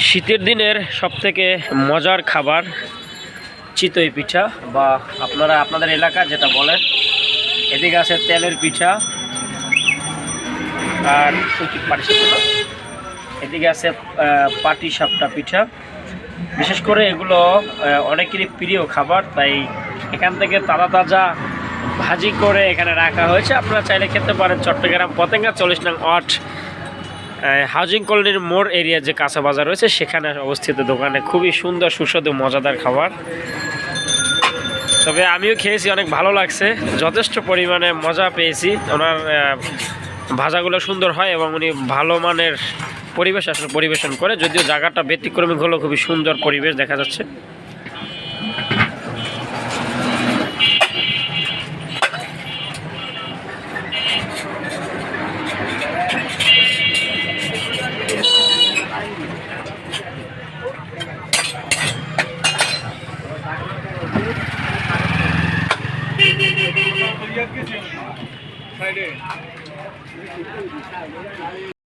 শীতের দিনের সবথেকে মজার খাবার চিতই পিঠা বা আপনারা আপনাদের এলাকা যেটা বলেন এদিকে আছে তেলের পিঠা আর পাটি এদিকে আছে পাটি সাপটা পিঠা। বিশেষ করে এগুলো অনেকেরই প্রিয় খাবার, তাই এখান থেকে তাজা তাজা ভাজি করে এখানে রাখা হয়েছে। আপনারা চাইলে খেতে পারেন চট্টগ্রাম পতেঙ্গা চল্লিশ নং আট হাউজিং কলোনির মোড় এরিয়া যে কাঁচা বাজার রয়েছে, সেখানে অবস্থিত দোকানে খুবই সুন্দর সুস্বাদু মজাদার খাবার। তবে আমিও খেয়েছি, অনেক ভালো লাগছে। যথেষ্ট পরিমাণে মজা পেয়েছি। ওনার ভাজাগুলো সুন্দর হয় এবং উনি ভালো মানের পরিবেশ আসলে পরিবেশন করে, যদিও জায়গাটা ব্যতিক্রমিক হলেও খুবই সুন্দর পরিবেশ দেখা যাচ্ছে। સાઈડે